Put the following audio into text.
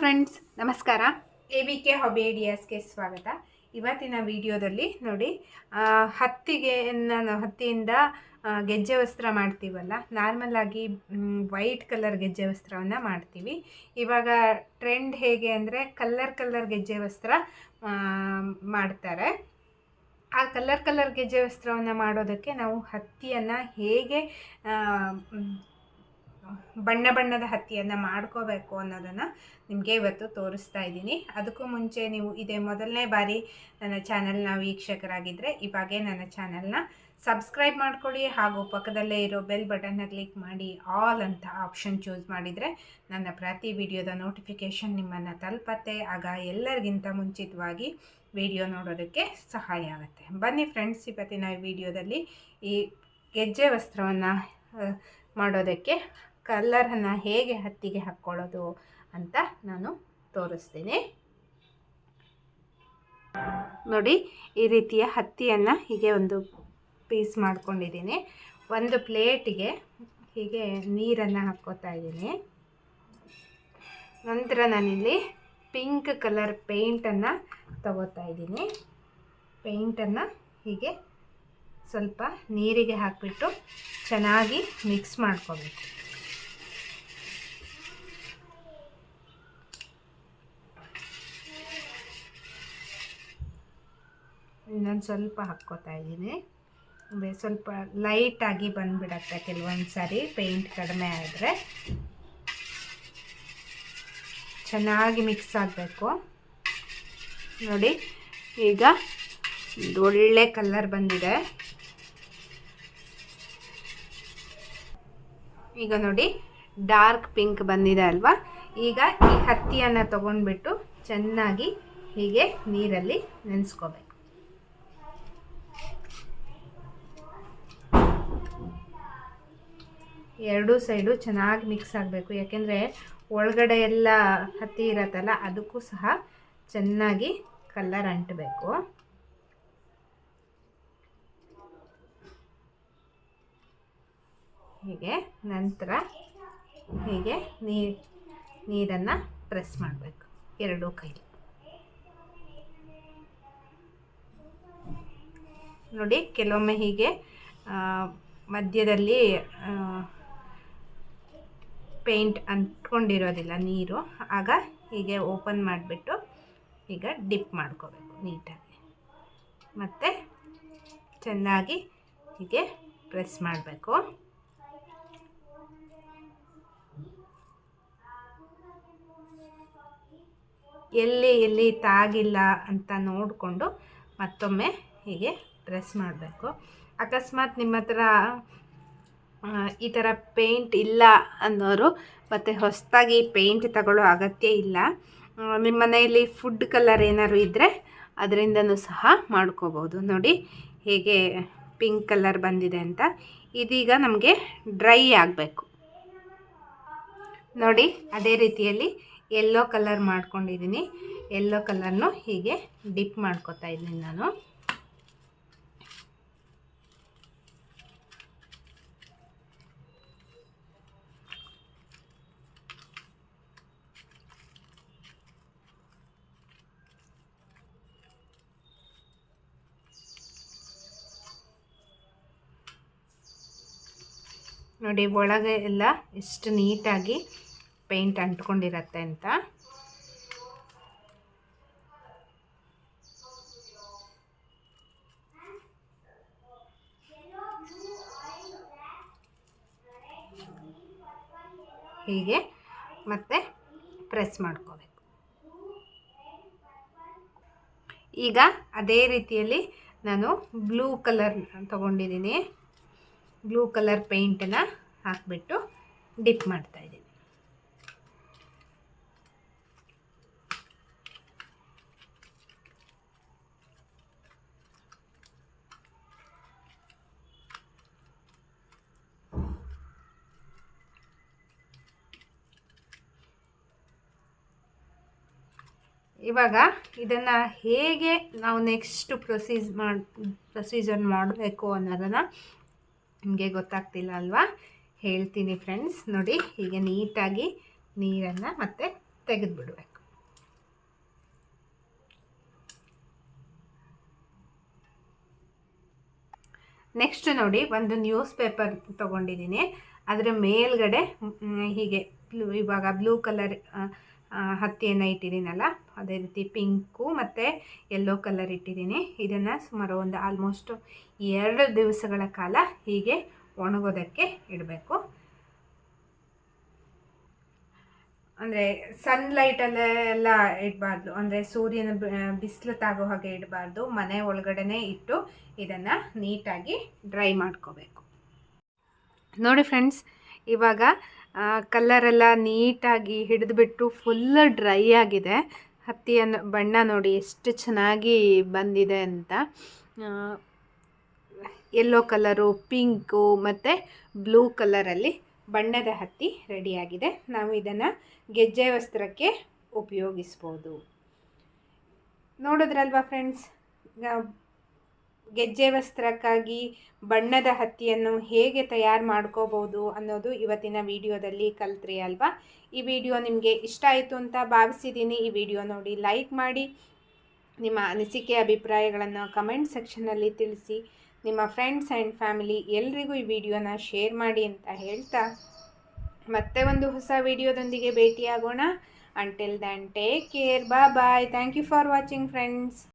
Friends ನಮಸ್ಕಾರ. A V K hobby ಐಡಿಯಾಸ್ಗೆ ಸ್ವಾಗತ. ಇವತ್ತಿನ ವಿಡಿಯೋದಲ್ಲಿ ನೋಡಿ ಹತ್ತಿಗೆ, ನಾನು ಹತ್ತಿಯಿಂದ ಗೆಜ್ಜೆ ವಸ್ತ್ರ ಮಾಡ್ತೀವಲ್ಲ ನಾರ್ಮಲ್ ಆಗಿ ವೈಟ್ ಕಲರ್ ಗೆಜ್ಜೆ ವಸ್ತ್ರವನ್ನು ಮಾಡ್ತೀವಿ. ಇವಾಗ ಟ್ರೆಂಡ್ ಹೇಗೆ ಅಂದರೆ ಕಲ್ಲರ್ ಕಲ್ಲರ್ ಗೆಜ್ಜೆ ವಸ್ತ್ರ ಮಾಡ್ತಾರೆ. ಆ ಕಲರ್ ಕಲರ್ ಗೆಜ್ಜೆ ವಸ್ತ್ರವನ್ನು ಮಾಡೋದಕ್ಕೆ ನಾವು ಹತ್ತಿಯನ್ನು ಹೇಗೆ ಬಣ್ಣ ಬಣ್ಣದ ಹತ್ತಿಯನ್ನು ಮಾಡ್ಕೋಬೇಕು ಅನ್ನೋದನ್ನು ನಿಮಗೆ ಇವತ್ತು ತೋರಿಸ್ತಾ ಇದ್ದೀನಿ. ಅದಕ್ಕೂ ಮುಂಚೆ ನೀವು ಇದೇ ಮೊದಲನೇ ಬಾರಿ ನನ್ನ ಚಾನಲ್ನ ವೀಕ್ಷಕರಾಗಿದ್ದರೆ ಇವಾಗೇ ನನ್ನ ಚಾನಲ್ನ ಸಬ್ಸ್ಕ್ರೈಬ್ ಮಾಡ್ಕೊಳ್ಳಿ ಹಾಗೂ ಪಕ್ಕದಲ್ಲೇ ಇರೋ ಬೆಲ್ ಬಟನ್ನ ಕ್ಲಿಕ್ ಮಾಡಿ ಆಲ್ ಅಂತ ಆಪ್ಷನ್ ಚೂಸ್ ಮಾಡಿದರೆ ನನ್ನ ಪ್ರತಿ ವಿಡಿಯೋದ ನೋಟಿಫಿಕೇಷನ್ ನಿಮ್ಮನ್ನು ತಲುಪತ್ತೆ. ಆಗ ಎಲ್ಲರಿಗಿಂತ ಮುಂಚಿತವಾಗಿ ವಿಡಿಯೋ ನೋಡೋದಕ್ಕೆ ಸಹಾಯ ಆಗುತ್ತೆ. ಬನ್ನಿ ಫ್ರೆಂಡ್ಸ್ ಇವತ್ತಿನ ವಿಡಿಯೋದಲ್ಲಿ ಈ ಗೆಜ್ಜೆ ವಸ್ತ್ರವನ್ನು ಮಾಡೋದಕ್ಕೆ ಕಲ್ಲರನ್ನು ಹೇಗೆ ಹತ್ತಿಗೆ ಹಾಕ್ಕೊಳ್ಳೋದು ಅಂತ ನಾನು ತೋರಿಸ್ತೀನಿ. ನೋಡಿ, ಈ ರೀತಿಯ ಹತ್ತಿಯನ್ನು ಹೀಗೆ ಒಂದು ಪೀಸ್ ಮಾಡ್ಕೊಂಡಿದ್ದೀನಿ. ಒಂದು ಪ್ಲೇಟಿಗೆ ಹೀಗೆ ನೀರನ್ನು ಹಾಕ್ಕೋತಾ ಇದ್ದೀನಿ. ನಂತರ ನಾನಿಲ್ಲಿ ಪಿಂಕ್ ಕಲರ್ ಪೇಂಟನ್ನು ತಗೋತಾ ಇದ್ದೀನಿ. ಪೇಂಟನ್ನು ಹೀಗೆ ಸ್ವಲ್ಪ ನೀರಿಗೆ ಹಾಕಿಬಿಟ್ಟು ಚೆನ್ನಾಗಿ ಮಿಕ್ಸ್ ಮಾಡ್ಕೋಬೇಕು. ಸ್ವಲ್ಪ ಹಾಕ್ಕೋತಾ ಇದ್ದೀನಿ. ಸ್ವಲ್ಪ ಲೈಟಾಗಿ ಬಂದುಬಿಡತ್ತೆ ಕೆಲವೊಂದು ಸಾರಿ ಪೇಂಟ್ ಕಡಿಮೆ ಆದರೆ. ಚೆನ್ನಾಗಿ ಮಿಕ್ಸ್ ಆಗಬೇಕು. ನೋಡಿ, ಈಗ ಒಳ್ಳೆ ಕಲರ್ ಬಂದಿದೆ. ಈಗ ನೋಡಿ ಡಾರ್ಕ್ ಪಿಂಕ್ ಬಂದಿದೆ ಅಲ್ವಾ? ಈಗ ಈ ಹತ್ತಿಯನ್ನು ತಗೊಂಡ್ಬಿಟ್ಟು ಚೆನ್ನಾಗಿ ಹೀಗೆ ನೀರಲ್ಲಿ ನೆನೆಸ್ಕೋಬೇಕು. ಎರಡೂ ಸೈಡು ಚೆನ್ನಾಗಿ ಮಿಕ್ಸ್ ಆಗಬೇಕು. ಯಾಕೆಂದರೆ ಒಳಗಡೆ ಎಲ್ಲ ಹತ್ತಿ ಇರತ್ತಲ್ಲ, ಅದಕ್ಕೂ ಸಹ ಚೆನ್ನಾಗಿ ಕಲ್ಲರ್ ಅಂಟಬೇಕು. ಹೀಗೆ ನಂತರ ಹೀಗೆ ನೀರು ನೀರನ್ನು ಪ್ರೆಸ್ ಮಾಡಬೇಕು ಎರಡೂ ಕೈಲಿ. ನೋಡಿ, ಕೆಲವೊಮ್ಮೆ ಹೀಗೆ ಮಧ್ಯದಲ್ಲಿ ಪೇಂಟ್ ಅಂದ್ಕೊಂಡಿರೋದಿಲ್ಲ ನೀರು, ಆಗ ಹೀಗೆ ಓಪನ್ ಮಾಡಿಬಿಟ್ಟು ಈಗ ಡಿಪ್ ಮಾಡ್ಕೋಬೇಕು ನೀಟಾಗಿ. ಮತ್ತು ಚೆನ್ನಾಗಿ ಹೀಗೆ ಪ್ರೆಸ್ ಮಾಡಬೇಕು. ಎಲ್ಲಿ ಎಲ್ಲಿ ತಾಗಿಲ್ಲ ಅಂತ ನೋಡಿಕೊಂಡು ಮತ್ತೊಮ್ಮೆ ಹೀಗೆ ಪ್ರೆಸ್ ಮಾಡಬೇಕು. ಅಕಸ್ಮಾತ್ ನಿಮ್ಮ ಹತ್ರ ಈ ಥರ ಪೇಂಟ್ ಇಲ್ಲ ಅನ್ನೋರು, ಮತ್ತು ಹೊಸದಾಗಿ ಪೇಂಟ್ ತಗೊಳ್ಳೋ ಅಗತ್ಯ ಇಲ್ಲ. ನಿಮ್ಮ ಮನೆಯಲ್ಲಿ ಫುಡ್ ಕಲರ್ ಏನಾದ್ರು ಇದ್ದರೆ ಅದರಿಂದನೂ ಸಹ ಮಾಡ್ಕೋಬೋದು. ನೋಡಿ, ಹೇಗೆ ಪಿಂಕ್ ಕಲರ್ ಬಂದಿದೆ ಅಂತ. ಇದೀಗ ನಮಗೆ ಡ್ರೈ ಆಗಬೇಕು. ನೋಡಿ, ಅದೇ ರೀತಿಯಲ್ಲಿ ಎಲ್ಲೋ ಕಲರ್ ಮಾಡ್ಕೊಂಡಿದ್ದೀನಿ ಎಲ್ಲೋ ಕಲರ್ನು ಹೀಗೆ ಡಿಪ್ ಮಾಡ್ಕೋತಾ ಇದ್ದೀನಿ ನಾನು. ನೋಡಿ, ಒಳಗೆ ಎಲ್ಲ ಎಷ್ಟು ನೀಟಾಗಿ ಪೇಂಟ್ ಅಂಟ್ಕೊಂಡಿರತ್ತೆ ಅಂತ. ಹೀಗೆ ಮತ್ತೆ ಪ್ರೆಸ್ ಮಾಡ್ಕೋಬೇಕು. ಈಗ ಅದೇ ರೀತಿಯಲ್ಲಿ ನಾನು ಬ್ಲೂ ಕಲರ್ ತಗೊಂಡಿದ್ದೀನಿ. ಬ್ಲೂ ಕಲರ್ ಪೇಂಟನ್ನು ಹಾಕಿಬಿಟ್ಟು ಡಿಪ್ ಮಾಡ್ತಾ ಇದ್ದೀನಿ ಇವಾಗ ಇದನ್ನು ಹೇಗೆ ನಾವು ನೆಕ್ಸ್ಟ್ ಪ್ರೊಸೀಸ್ ಮಾಡಿ ಪ್ರೊಸೀಜರ್ ಮಾಡಬೇಕು ಅನ್ನೋದನ್ನು ನಿಮಗೆ ಗೊತ್ತಾಗ್ತಿಲ್ಲ ಅಲ್ವಾ? ಹೇಳ್ತೀನಿ ಫ್ರೆಂಡ್ಸ್ ನೋಡಿ, ಹೀಗೆ ನೀಟಾಗಿ ನೀರನ್ನು ಮತ್ತೆ ತೆಗೆದುಬಿಡ್ಬೇಕು. ನೆಕ್ಸ್ಟ್ ನೋಡಿ, ಒಂದು ನ್ಯೂಸ್ ಪೇಪರ್ ತೊಗೊಂಡಿದ್ದೀನಿ. ಅದರ ಮೇಲ್ಗಡೆ ಹೀಗೆ ಇವಾಗ ಬ್ಲೂ ಕಲರ್ ಹತ್ತಿಯನ್ನು ಇಟ್ಟಿದ್ದೀನಲ್ಲ? ಅದೇ ರೀತಿ ಪಿಂಕು ಮತ್ತು ಯೆಲ್ಲೋ ಕಲರ್ ಇಟ್ಟಿದ್ದೀನಿ. ಇದನ್ನು ಸುಮಾರು ಒಂದು ಆಲ್ಮೋಸ್ಟ್ ಎರಡು ದಿವಸಗಳ ಕಾಲ ಹೀಗೆ ಒಣಗೋದಕ್ಕೆ ಇಡಬೇಕು. ಅಂದರೆ ಸನ್ಲೈಟಲ್ಲೆಲ್ಲ ಇಡಬಾರ್ದು. ಅಂದರೆ ಸೂರ್ಯನ ಬಿಸಿಲು ತಾಗೋ ಹಾಗೆ ಇಡಬಾರ್ದು. ಮನೆ ಒಳಗಡೆನೇ ಇಟ್ಟು ಇದನ್ನು ನೀಟಾಗಿ ಡ್ರೈ ಮಾಡ್ಕೋಬೇಕು. ನೋಡಿ ಫ್ರೆಂಡ್ಸ್ ಇವಾಗ ಕಲ್ಲರೆಲ್ಲ ನೀಟಾಗಿ ಹಿಡಿದುಬಿಟ್ಟು ಫುಲ್ ಡ್ರೈ ಆಗಿದೆ. ಹತ್ತಿಯ ಬಣ್ಣ ನೋಡಿ ಎಷ್ಟು ಚೆನ್ನಾಗಿ ಬಂದಿದೆ ಅಂತ. ಎಲ್ಲೋ ಕಲರು ಪಿಂಕು ಮತ್ತು ಬ್ಲೂ ಕಲರಲ್ಲಿ ಬಣ್ಣದ ಹತ್ತಿ ರೆಡಿಯಾಗಿದೆ ನಾವು ಇದನ್ನು ಗೆಜ್ಜೆ ವಸ್ತ್ರಕ್ಕೆ ಉಪಯೋಗಿಸ್ಬೋದು. ನೋಡಿದ್ರಲ್ವಾ ಫ್ರೆಂಡ್ಸ್ ಗೆಜ್ಜೆ ವಸ್ತ್ರಕ್ಕಾಗಿ ಬಣ್ಣದ ಹತ್ತಿಯನ್ನು ಹೇಗೆ ತಯಾರು ಮಾಡ್ಕೋಬೋದು ಅನ್ನೋದು ಇವತ್ತಿನ ವಿಡಿಯೋದಲ್ಲಿ ಕಲ್ತ್ರಿ ಅಲ್ವಾ? ಈ ವಿಡಿಯೋ ನಿಮಗೆ ಇಷ್ಟ ಆಯಿತು ಅಂತ ಭಾವಿಸಿದ್ದೀನಿ. ಈ ವಿಡಿಯೋ ನೋಡಿ ಲೈಕ್ ಮಾಡಿ. ನಿಮ್ಮ ಅನಿಸಿಕೆ, ಅಭಿಪ್ರಾಯಗಳನ್ನು ಕಮೆಂಟ್ ಸೆಕ್ಷನಲ್ಲಿ ತಿಳಿಸಿ. ನಿಮ್ಮ ಫ್ರೆಂಡ್ಸ್ ಆ್ಯಂಡ್ ಫ್ಯಾಮಿಲಿ ಎಲ್ರಿಗೂ ಈ ವಿಡಿಯೋನ ಶೇರ್ ಮಾಡಿ ಅಂತ ಹೇಳ್ತಾ ಮತ್ತೆ ಒಂದು ಹೊಸ ವಿಡಿಯೋದೊಂದಿಗೆ ಭೇಟಿಯಾಗೋಣ. ಅಂಟಿಲ್ ದ್ಯಾನ್ ಟೇಕ್ ಕೇರ್ ಬಾ bye thank you for watching friends